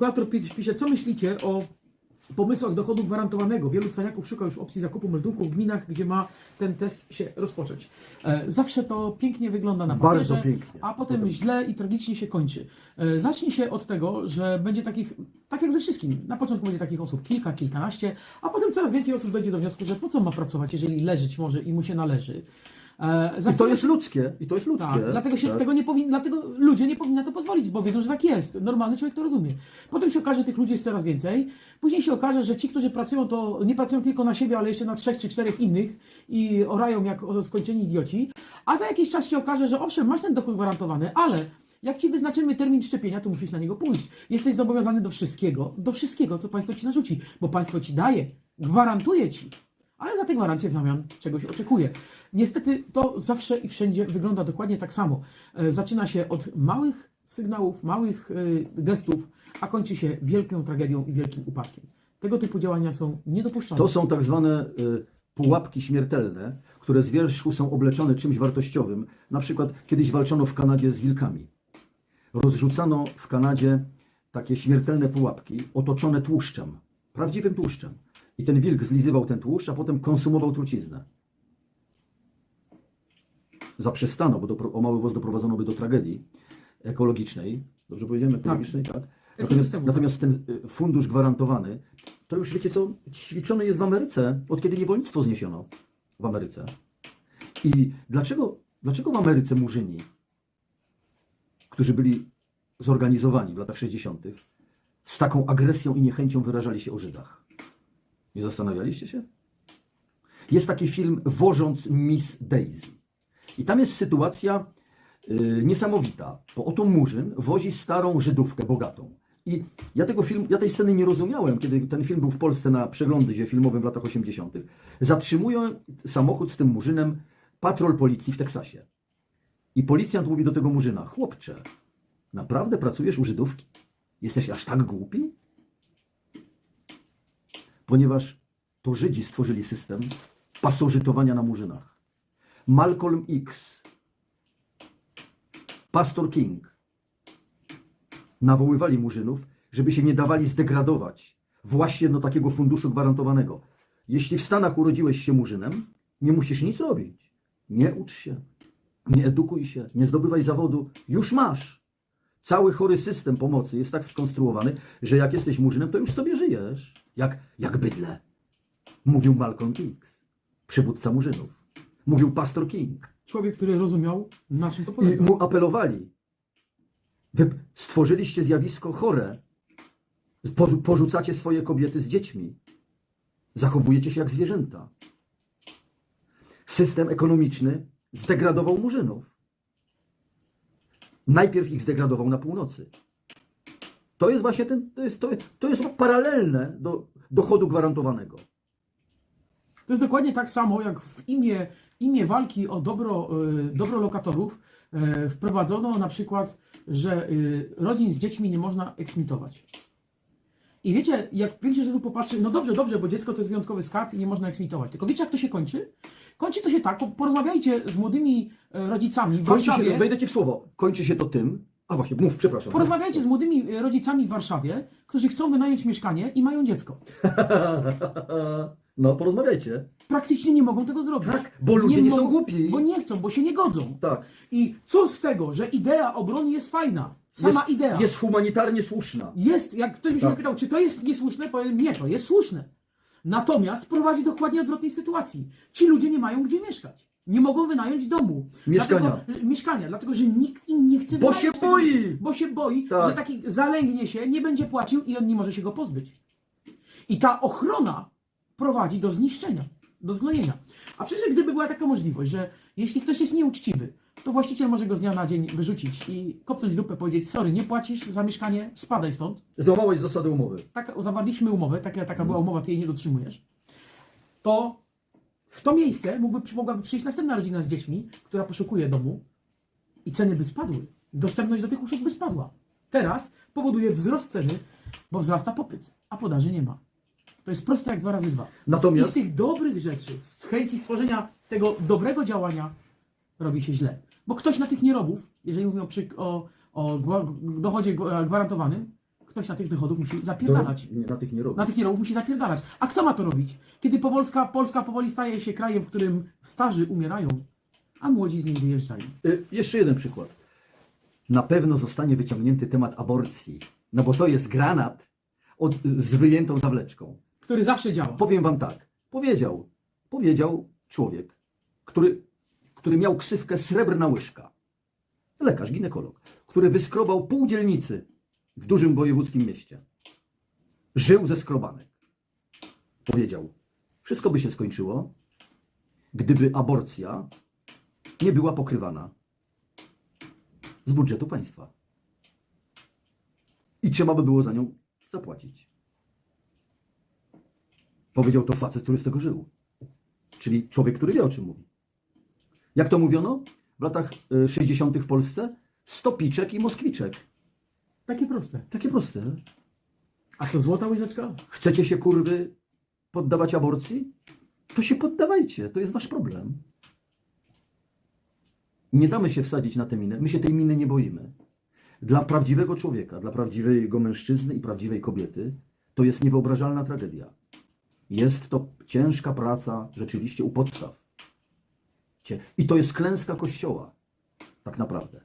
Prokurator pi- pisze, co myślicie o pomysłach dochodu gwarantowanego? Wielu cwaniaków szuka już opcji zakupu meldunków w gminach, gdzie ma ten test się rozpocząć. E, zawsze to pięknie wygląda na papierze, Bardzo pięknie. a potem Potem- źle i tragicznie się kończy. E, Zacznie się od tego, że będzie takich, tak jak ze wszystkim, na początku będzie takich osób kilka, kilkanaście, a potem coraz więcej osób dojdzie do wniosku, że po co ma pracować, jeżeli leżeć może i mu się należy. E, I to jest ludzkie, i to jest ludzkie. tak, dlatego się tak. tego nie powinni, dlatego ludzie nie powinni na to pozwolić, bo wiedzą, że tak jest. Normalny człowiek to rozumie. Potem się okaże, że tych ludzi jest coraz więcej. Później się okaże, że ci, którzy pracują, to nie pracują tylko na siebie, ale jeszcze na trzech czy czterech innych i orają jak skończeni idioci. A za jakiś czas się okaże, że owszem, masz ten dochód gwarantowany, ale jak ci wyznaczymy termin szczepienia, to musisz na niego pójść. Jesteś zobowiązany do wszystkiego, do wszystkiego, co państwo ci narzuci, bo państwo ci daje, gwarantuje ci ale za te gwarancje w zamian czegoś oczekuje. Niestety to zawsze i wszędzie wygląda dokładnie tak samo. E, Zaczyna się od małych sygnałów, małych e, gestów, a kończy się wielką tragedią i wielkim upadkiem. Tego typu działania są niedopuszczalne. To są tak zwane y, pułapki śmiertelne, które z wierzchu są obleczone czymś wartościowym. Na przykład kiedyś walczono w Kanadzie z wilkami. Rozrzucano w Kanadzie takie śmiertelne pułapki otoczone tłuszczem, prawdziwym tłuszczem. I ten wilk zlizywał ten tłuszcz, a potem konsumował truciznę. Zaprzestano, bo do, o mały włos doprowadzono by do tragedii ekologicznej. Dobrze powiedziałem? Ekologicznej, tak. Natomiast, Ekosystemu, natomiast ten y, fundusz gwarantowany, to już wiecie co, ćwiczony jest w Ameryce, od kiedy niewolnictwo zniesiono w Ameryce. I dlaczego, dlaczego w Ameryce murzyni, którzy byli zorganizowani w latach 60., z taką agresją i niechęcią wyrażali się o Żydach? Nie zastanawialiście się? Jest taki film Wożąc Miss Daisy. I tam jest sytuacja y, niesamowita, bo oto Murzyn wozi starą Żydówkę bogatą. I ja tego filmu, ja tej sceny nie rozumiałem, kiedy ten film był w Polsce na przeglądzie filmowym w latach 80. Zatrzymują samochód z tym Murzynem patrol policji w Teksasie. I policjant mówi do tego Murzyna, chłopcze, naprawdę pracujesz u Żydówki? Jesteś aż tak głupi? Ponieważ to Żydzi stworzyli system pasożytowania na Murzynach. Malcolm X, Pastor King nawoływali Murzynów, żeby się nie dawali zdegradować właśnie do takiego funduszu gwarantowanego. Jeśli w Stanach urodziłeś się Murzynem, nie musisz nic robić. Nie ucz się, nie edukuj się, nie zdobywaj zawodu. Już masz. Cały chory system pomocy jest tak skonstruowany, że jak jesteś Murzynem, to już sobie żyjesz. Jak, jak bydle. Mówił Malcolm X, przywódca Murzynów. Mówił pastor King. Człowiek, który rozumiał, na czym to I polega. mu apelowali. Wy stworzyliście zjawisko chore. Po, porzucacie swoje kobiety z dziećmi. Zachowujecie się jak zwierzęta. System ekonomiczny zdegradował murzynów. Najpierw ich zdegradował na północy. To jest właśnie ten, to jest, to to jest paralelne do dochodu gwarantowanego. To jest dokładnie tak samo, jak w imię, imię walki o dobro, y, dobro lokatorów y, wprowadzono na przykład, że y, rodzin z dziećmi nie można eksmitować. I wiecie, jak większość osób popatrzy, no dobrze, dobrze, bo dziecko to jest wyjątkowy skarb i nie można eksmitować. Tylko wiecie, jak to się kończy? Kończy to się tak, po- porozmawiajcie z młodymi e, rodzicami w Kończy Warszawie. się, wejdę ci w słowo, kończy się to tym. A właśnie, mów, przepraszam. Porozmawiajcie z młodymi e, rodzicami w Warszawie, którzy chcą wynająć mieszkanie i mają dziecko. No, porozmawiajcie. Praktycznie nie mogą tego zrobić. Tak, bo ludzie nie są głupi. Bo nie chcą, bo się nie godzą. Tak. I co z tego, że idea obrony jest fajna? Sama jest, idea. Jest humanitarnie słuszna. Jest, jak ktoś mi się Tak. pytał, czy to jest niesłuszne, powiem nie, to jest słuszne. Natomiast prowadzi do dokładnie odwrotnej sytuacji. Ci ludzie nie mają gdzie mieszkać. Nie mogą wynająć domu. Mieszkania. Dlatego, mieszkania, dlatego że nikt im nie chce Bo wynająć się tego- boi. Bo się boi, Tak. że taki zalęgnie się, nie będzie płacił i on nie może się go pozbyć. I ta ochrona prowadzi do zniszczenia, do zgnojenia. A przecież gdyby była taka możliwość, że jeśli ktoś jest nieuczciwy, to właściciel może go z dnia na dzień wyrzucić i kopnąć dupę, powiedzieć, sorry, nie płacisz za mieszkanie, spadaj stąd. Złamałeś zasady umowy. Tak, zawarliśmy umowę, taka, taka była umowa, ty jej nie dotrzymujesz. To w to miejsce mógłby, mogłaby przyjść następna rodzina z dziećmi, która poszukuje domu i ceny by spadły. Dostępność do tych usług by spadła. Teraz powoduje wzrost ceny, bo wzrasta popyt, a podaży nie ma. To jest proste jak dwa razy dwa. I z Natomiast tych dobrych rzeczy, z chęci stworzenia tego dobrego działania robi się źle. Bo ktoś na tych nierobów, jeżeli mówimy o, przy, o, o dochodzie gwa- gwarantowanym, ktoś na tych dochodów musi Do, zapierdalać. nie, na tych nie robi. Na tych kierowców musi zapierdalać. A kto ma to robić? Kiedy Polska, Polska powoli staje się krajem, w którym starzy umierają, a młodzi z nim wyjeżdżają. Y, Jeszcze jeden przykład. Na pewno zostanie wyciągnięty temat aborcji, no bo to jest granat od, z wyjętą zawleczką. Który zawsze działa. Powiem wam tak. Powiedział, powiedział człowiek, który, który miał ksywkę srebrna łyżka. Lekarz, ginekolog, który wyskrobał pół dzielnicy w dużym wojewódzkim mieście. Żył ze skrobanek. Powiedział, wszystko by się skończyło, gdyby aborcja nie była pokrywana z budżetu państwa. I trzeba by było za nią zapłacić. Powiedział to facet, który z tego żył. Czyli człowiek, który wie, o czym mówi. Jak to mówiono w latach y, 60. w Polsce? Stopiczek i moskwiczek. Takie proste. Takie proste. A co, złota łyżeczka? Chcecie się, kurwy, poddawać aborcji? To się poddawajcie. To jest wasz problem. Nie damy się wsadzić na tę minę. My się tej miny nie boimy. Dla prawdziwego człowieka, dla prawdziwego mężczyzny i prawdziwej kobiety to jest niewyobrażalna tragedia. Jest to ciężka praca rzeczywiście u podstaw. I to jest klęska Kościoła. Tak naprawdę.